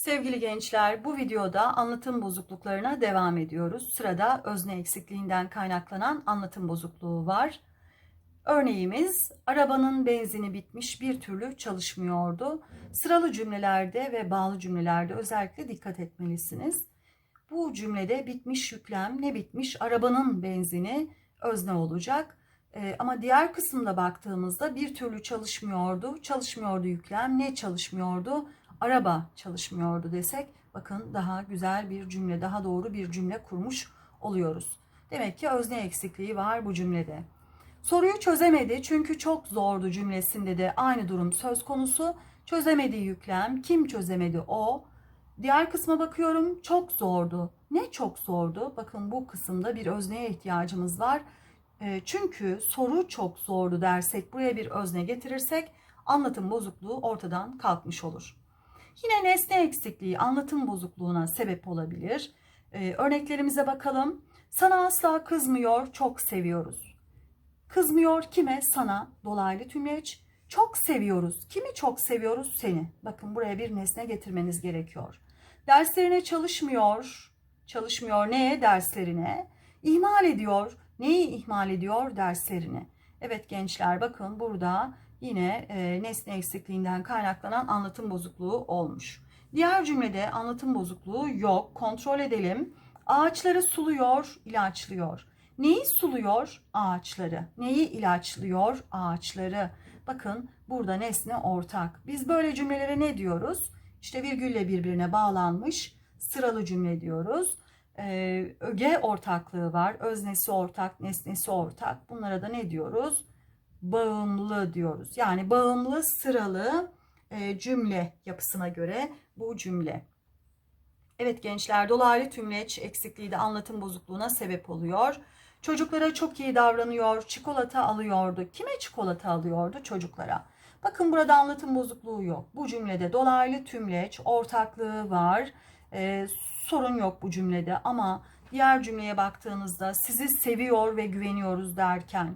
Sevgili gençler, bu videoda anlatım bozukluklarına devam ediyoruz. Sırada özne eksikliğinden kaynaklanan anlatım bozukluğu var. Örneğimiz, arabanın benzini bitmiş bir türlü çalışmıyordu. Sıralı cümlelerde ve bağlı cümlelerde özellikle dikkat etmelisiniz. Bu cümlede bitmiş yüklem ne bitmiş? Arabanın benzini özne olacak. Ee, ama diğer kısımda baktığımızda bir türlü çalışmıyordu. Çalışmıyordu yüklem. Ne çalışmıyordu? Araba çalışmıyordu desek bakın daha güzel bir cümle, daha doğru bir cümle kurmuş oluyoruz. Demek ki özne eksikliği var bu cümlede. Soruyu çözemedi çünkü çok zordu cümlesinde de aynı durum söz konusu. Çözemedi yüklem. Kim çözemedi o? Diğer kısma bakıyorum. Çok zordu. Ne çok zordu? Bakın bu kısımda bir özneye ihtiyacımız var. E, Çünkü soru çok zordu dersek, buraya bir özne getirirsek anlatım bozukluğu ortadan kalkmış olur. Yine nesne eksikliği anlatım bozukluğuna sebep olabilir. E, Örneklerimize bakalım. Sana asla kızmıyor, çok seviyoruz. Kızmıyor kime? Sana dolaylı tümleç. Çok seviyoruz. Kimi çok seviyoruz? Seni. Bakın buraya bir nesne getirmeniz gerekiyor. Derslerine çalışmıyor. Çalışmıyor neye? Derslerine. İhmal ediyor. Neyi ihmal ediyor? Derslerini. Evet gençler bakın burada yine e, nesne eksikliğinden kaynaklanan anlatım bozukluğu olmuş. Diğer cümlede anlatım bozukluğu yok. Kontrol edelim. Ağaçları suluyor, ilaçlıyor. Neyi suluyor? Ağaçları. Neyi ilaçlıyor? Ağaçları. Bakın burada nesne ortak. Biz böyle cümlelere ne diyoruz? İşte virgülle birbirine bağlanmış sıralı cümle diyoruz. Ee, öge ortaklığı var. Öznesi ortak, nesnesi ortak. Bunlara da ne diyoruz? Bağımlı diyoruz. Yani bağımlı sıralı e, cümle yapısına göre bu cümle. Evet gençler dolaylı tümleç eksikliği de anlatım bozukluğuna sebep oluyor. Çocuklara çok iyi davranıyor, çikolata alıyordu. Kime çikolata alıyordu? Çocuklara. Bakın burada anlatım bozukluğu yok. Bu cümlede dolaylı tümleç ortaklığı var. Ee, sorun yok bu cümlede ama diğer cümleye baktığınızda sizi seviyor ve güveniyoruz derken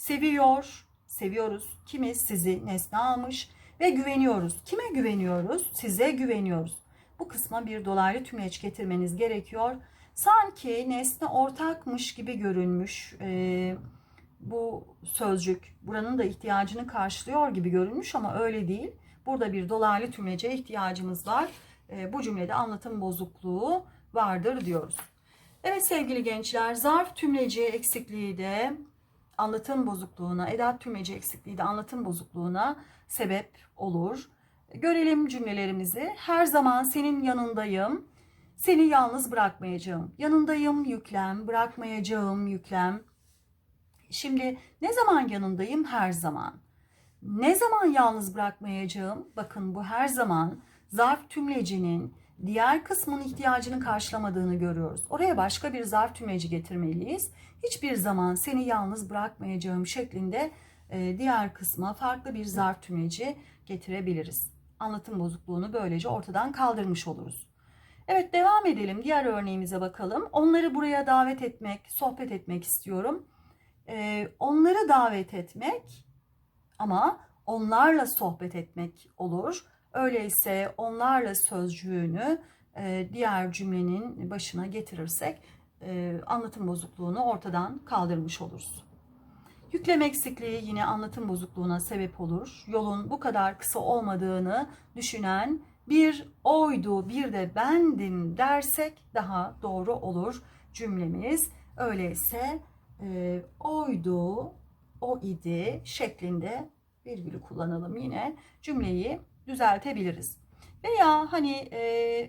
seviyor, seviyoruz. Kimi sizi nesne almış ve güveniyoruz. Kime güveniyoruz? Size güveniyoruz. Bu kısma bir dolaylı tümleç getirmeniz gerekiyor. Sanki nesne ortakmış gibi görünmüş e, bu sözcük. Buranın da ihtiyacını karşılıyor gibi görünmüş ama öyle değil. Burada bir dolaylı tümlece ihtiyacımız var. E, bu cümlede anlatım bozukluğu vardır diyoruz. Evet sevgili gençler zarf tümleci eksikliği de anlatım bozukluğuna, edat tümleci eksikliği de anlatım bozukluğuna sebep olur. Görelim cümlelerimizi. Her zaman senin yanındayım. Seni yalnız bırakmayacağım. Yanındayım yüklem, bırakmayacağım yüklem. Şimdi ne zaman yanındayım? Her zaman. Ne zaman yalnız bırakmayacağım? Bakın bu her zaman zarf tümlecinin diğer kısmın ihtiyacını karşılamadığını görüyoruz. Oraya başka bir zarf tümleci getirmeliyiz. Hiçbir zaman seni yalnız bırakmayacağım şeklinde e, diğer kısma farklı bir zarf tümleci getirebiliriz. Anlatım bozukluğunu böylece ortadan kaldırmış oluruz. Evet devam edelim. Diğer örneğimize bakalım. Onları buraya davet etmek, sohbet etmek istiyorum. Ee, onları davet etmek ama onlarla sohbet etmek olur. Öyleyse onlarla sözcüğünü e, diğer cümlenin başına getirirsek e, anlatım bozukluğunu ortadan kaldırmış oluruz. Yüklem eksikliği yine anlatım bozukluğuna sebep olur. Yolun bu kadar kısa olmadığını düşünen bir oydu bir de bendim dersek daha doğru olur cümlemiz. Öyleyse e, oydu, o idi şeklinde virgülü kullanalım yine cümleyi düzeltebiliriz. Veya hani e,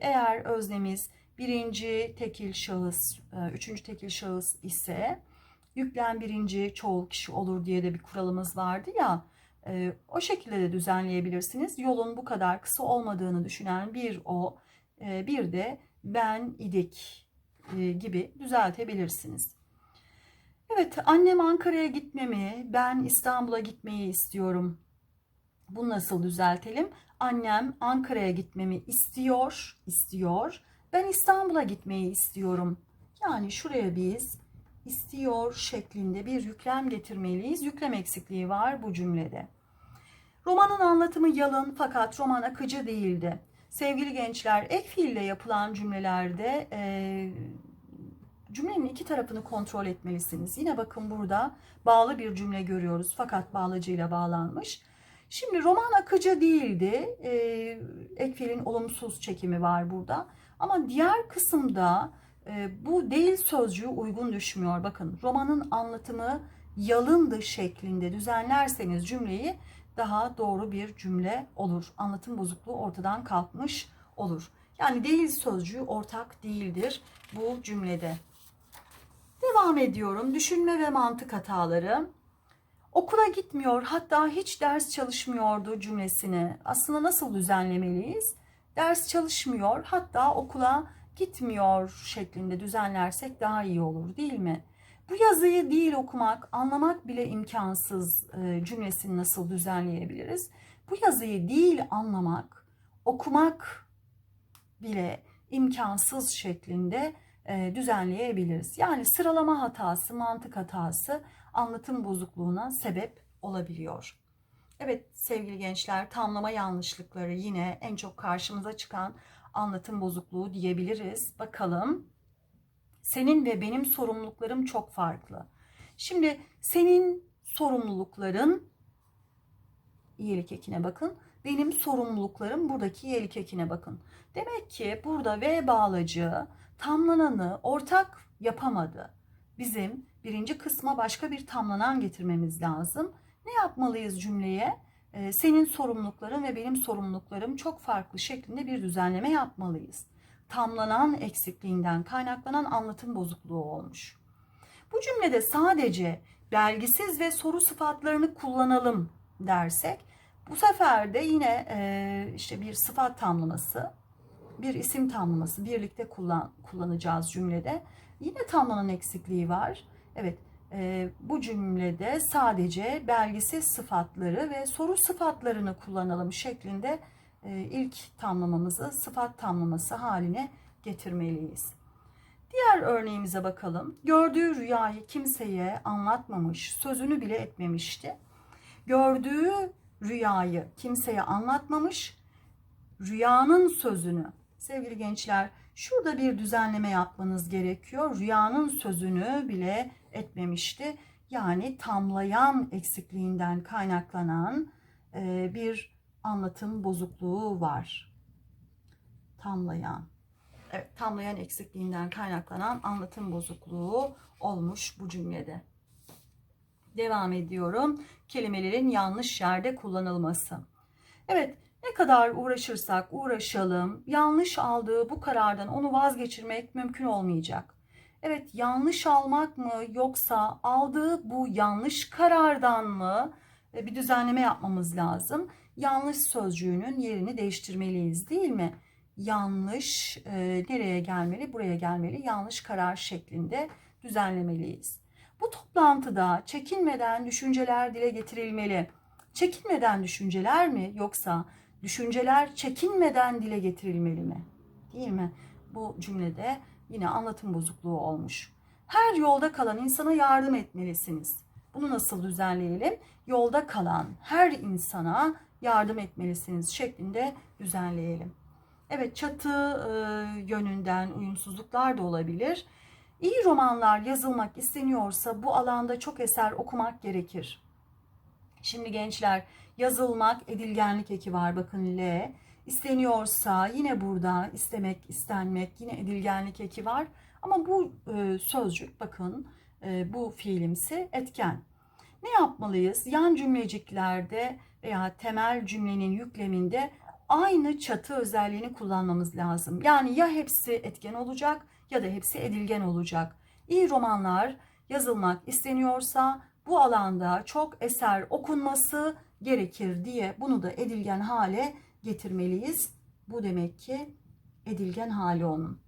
eğer öznemiz birinci tekil şahıs, e, üçüncü tekil şahıs ise yüklem birinci çoğul kişi olur diye de bir kuralımız vardı ya. E, o şekilde de düzenleyebilirsiniz. Yolun bu kadar kısa olmadığını düşünen bir o, bir de ben idik gibi düzeltebilirsiniz. Evet, annem Ankara'ya gitmemi, ben İstanbul'a gitmeyi istiyorum. Bunu nasıl düzeltelim? Annem Ankara'ya gitmemi istiyor, istiyor. Ben İstanbul'a gitmeyi istiyorum. Yani şuraya biz istiyor şeklinde bir yüklem getirmeliyiz. Yüklem eksikliği var bu cümlede. Romanın anlatımı yalın fakat roman akıcı değildi. Sevgili gençler, ek fiille yapılan cümlelerde e, cümlenin iki tarafını kontrol etmelisiniz. Yine bakın burada bağlı bir cümle görüyoruz fakat bağlacıyla bağlanmış. Şimdi roman akıcı değildi. E, ek fiilin olumsuz çekimi var burada. Ama diğer kısımda e, bu değil sözcüğü uygun düşmüyor. Bakın romanın anlatımı yalındı şeklinde düzenlerseniz cümleyi daha doğru bir cümle olur. Anlatım bozukluğu ortadan kalkmış olur. Yani değil sözcüğü ortak değildir bu cümlede. Devam ediyorum. Düşünme ve mantık hataları. Okula gitmiyor hatta hiç ders çalışmıyordu cümlesini aslında nasıl düzenlemeliyiz? Ders çalışmıyor hatta okula gitmiyor şeklinde düzenlersek daha iyi olur değil mi? Bu yazıyı değil okumak, anlamak bile imkansız e, cümlesini nasıl düzenleyebiliriz? Bu yazıyı değil anlamak, okumak bile imkansız şeklinde düzenleyebiliriz. Yani sıralama hatası, mantık hatası anlatım bozukluğuna sebep olabiliyor. Evet sevgili gençler tamlama yanlışlıkları yine en çok karşımıza çıkan anlatım bozukluğu diyebiliriz. Bakalım. Senin ve benim sorumluluklarım çok farklı. Şimdi senin sorumlulukların iyilik ekine bakın. Benim sorumluluklarım buradaki iyilik ekine bakın. Demek ki burada V bağlacı tamlananı ortak yapamadı. Bizim birinci kısma başka bir tamlanan getirmemiz lazım. Ne yapmalıyız cümleye? Ee, senin sorumlulukların ve benim sorumluluklarım çok farklı şeklinde bir düzenleme yapmalıyız. Tamlanan eksikliğinden kaynaklanan anlatım bozukluğu olmuş. Bu cümlede sadece belgisiz ve soru sıfatlarını kullanalım dersek bu sefer de yine e, işte bir sıfat tamlaması, bir isim tamlaması birlikte kullan, kullanacağız cümlede. Yine tamlanan eksikliği var. Evet e, bu cümlede sadece belgisiz sıfatları ve soru sıfatlarını kullanalım şeklinde e, ilk tamlamamızı sıfat tamlaması haline getirmeliyiz. Diğer örneğimize bakalım. Gördüğü rüyayı kimseye anlatmamış, sözünü bile etmemişti. Gördüğü rüyayı kimseye anlatmamış, rüyanın sözünü. Sevgili gençler, şurada bir düzenleme yapmanız gerekiyor. Rüyanın sözünü bile etmemişti. Yani tamlayan eksikliğinden kaynaklanan e, bir anlatım bozukluğu var. Tamlayan. Evet, tamlayan eksikliğinden kaynaklanan anlatım bozukluğu olmuş bu cümlede. Devam ediyorum. Kelimelerin yanlış yerde kullanılması. Evet, ne kadar uğraşırsak uğraşalım, yanlış aldığı bu karardan onu vazgeçirmek mümkün olmayacak. Evet, yanlış almak mı yoksa aldığı bu yanlış karardan mı e, bir düzenleme yapmamız lazım. Yanlış sözcüğünün yerini değiştirmeliyiz değil mi? Yanlış e, nereye gelmeli? Buraya gelmeli. Yanlış karar şeklinde düzenlemeliyiz. Bu toplantıda çekinmeden düşünceler dile getirilmeli. Çekinmeden düşünceler mi yoksa düşünceler çekinmeden dile getirilmeli mi? Değil mi? Bu cümlede yine anlatım bozukluğu olmuş. Her yolda kalan insana yardım etmelisiniz. Bunu nasıl düzenleyelim? Yolda kalan her insana yardım etmelisiniz şeklinde düzenleyelim. Evet çatı e, yönünden uyumsuzluklar da olabilir. İyi romanlar yazılmak isteniyorsa bu alanda çok eser okumak gerekir. Şimdi gençler yazılmak edilgenlik eki var bakın L. İsteniyorsa yine burada istemek, istenmek yine edilgenlik eki var. Ama bu e, sözcük bakın e, bu fiilimsi etken. Ne yapmalıyız? Yan cümleciklerde veya temel cümlenin yükleminde aynı çatı özelliğini kullanmamız lazım. Yani ya hepsi etken olacak ya da hepsi edilgen olacak. İyi romanlar yazılmak isteniyorsa bu alanda çok eser okunması gerekir diye bunu da edilgen hale getirmeliyiz. Bu demek ki edilgen hali onun.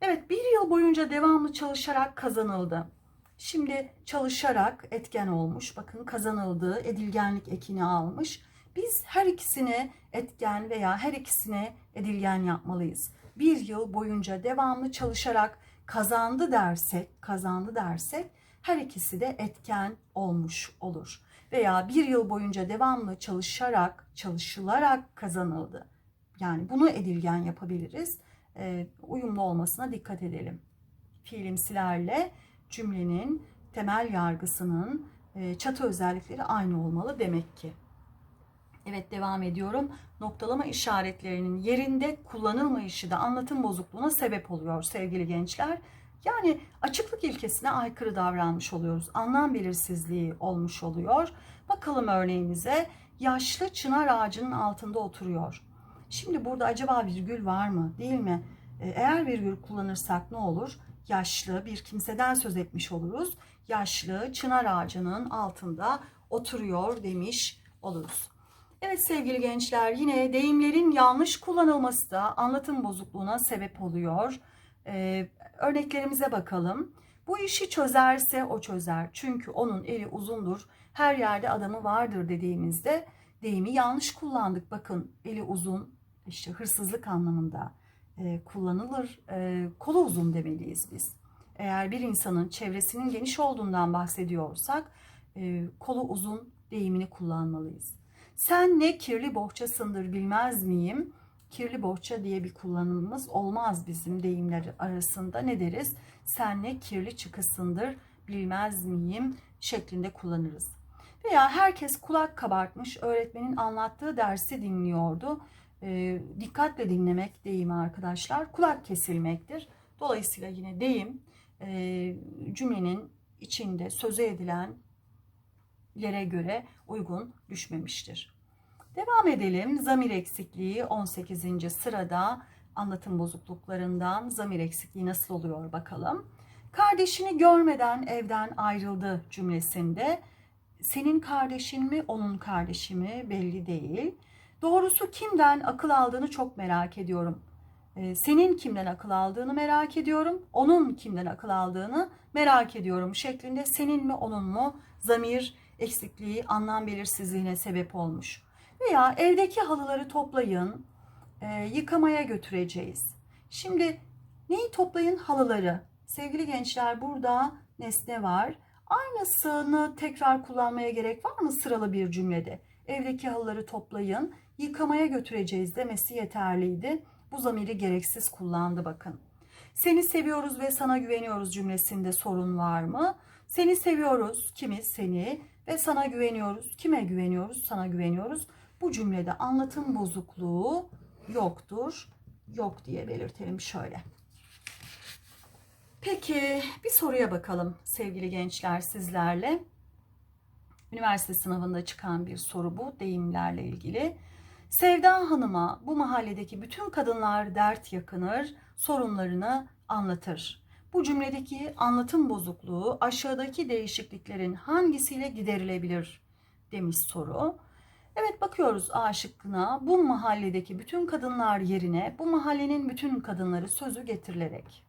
Evet bir yıl boyunca devamlı çalışarak kazanıldı. Şimdi çalışarak etken olmuş. Bakın kazanıldığı edilgenlik ekini almış. Biz her ikisini etken veya her ikisini edilgen yapmalıyız. Bir yıl boyunca devamlı çalışarak kazandı dersek, kazandı dersek her ikisi de etken olmuş olur. Veya bir yıl boyunca devamlı çalışarak, çalışılarak kazanıldı. Yani bunu edilgen yapabiliriz. E, uyumlu olmasına dikkat edelim. Fiilimsilerle cümlenin temel yargısının e, çatı özellikleri aynı olmalı demek ki. Evet devam ediyorum. Noktalama işaretlerinin yerinde kullanılmayışı da anlatım bozukluğuna sebep oluyor sevgili gençler. Yani açıklık ilkesine aykırı davranmış oluyoruz. Anlam belirsizliği olmuş oluyor. Bakalım örneğimize. Yaşlı çınar ağacının altında oturuyor. Şimdi burada acaba virgül var mı? Değil mi? E, Eğer virgül kullanırsak ne olur? Yaşlı bir kimseden söz etmiş oluruz. Yaşlı çınar ağacının altında oturuyor demiş oluruz. Evet sevgili gençler yine deyimlerin yanlış kullanılması da anlatım bozukluğuna sebep oluyor. Ee, örneklerimize bakalım. Bu işi çözerse o çözer. Çünkü onun eli uzundur. Her yerde adamı vardır dediğimizde deyimi yanlış kullandık. Bakın eli uzun işte hırsızlık anlamında e, kullanılır. E, kolu uzun demeliyiz biz. Eğer bir insanın çevresinin geniş olduğundan bahsediyorsak e, kolu uzun deyimini kullanmalıyız. Sen ne kirli bohçasındır bilmez miyim? Kirli bohça diye bir kullanımımız olmaz bizim deyimler arasında. Ne deriz? Sen ne kirli çıkısındır bilmez miyim şeklinde kullanırız. Veya herkes kulak kabartmış öğretmenin anlattığı dersi dinliyordu. E, dikkatle dinlemek deyimi arkadaşlar kulak kesilmektir. Dolayısıyla yine deyim e, cümlenin içinde söze edilen yere göre uygun düşmemiştir. Devam edelim. Zamir eksikliği 18. sırada anlatım bozukluklarından zamir eksikliği nasıl oluyor bakalım. Kardeşini görmeden evden ayrıldı cümlesinde senin kardeşin mi onun kardeşi mi belli değil. Doğrusu kimden akıl aldığını çok merak ediyorum. Ee, senin kimden akıl aldığını merak ediyorum. Onun kimden akıl aldığını merak ediyorum şeklinde senin mi onun mu zamir eksikliği anlam belirsizliğine sebep olmuş. Veya evdeki halıları toplayın, e, yıkamaya götüreceğiz. Şimdi neyi toplayın? Halıları. Sevgili gençler burada nesne var. Aynısını tekrar kullanmaya gerek var mı sıralı bir cümlede? Evdeki halıları toplayın, yıkamaya götüreceğiz demesi yeterliydi. Bu zamiri gereksiz kullandı bakın. Seni seviyoruz ve sana güveniyoruz cümlesinde sorun var mı? Seni seviyoruz, kimiz seni ve sana güveniyoruz. Kime güveniyoruz? Sana güveniyoruz. Bu cümlede anlatım bozukluğu yoktur. Yok diye belirtelim şöyle. Peki bir soruya bakalım sevgili gençler sizlerle. Üniversite sınavında çıkan bir soru bu deyimlerle ilgili. Sevda Hanım'a bu mahalledeki bütün kadınlar dert yakınır, sorunlarını anlatır. Bu cümledeki anlatım bozukluğu aşağıdaki değişikliklerin hangisiyle giderilebilir demiş soru. Evet bakıyoruz A şıkkına bu mahalledeki bütün kadınlar yerine bu mahallenin bütün kadınları sözü getirilerek.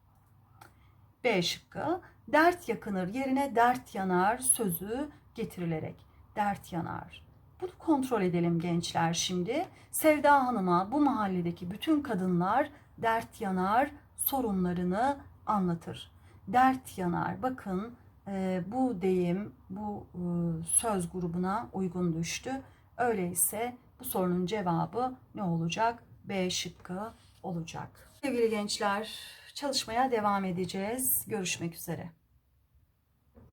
B şıkkı dert yakınır yerine dert yanar sözü getirilerek. Dert yanar. Bunu kontrol edelim gençler şimdi. Sevda Hanım'a bu mahalledeki bütün kadınlar dert yanar sorunlarını anlatır. Dert yanar. Bakın e, bu deyim bu e, söz grubuna uygun düştü. Öyleyse bu sorunun cevabı ne olacak? B şıkkı olacak. Sevgili gençler çalışmaya devam edeceğiz. Görüşmek üzere.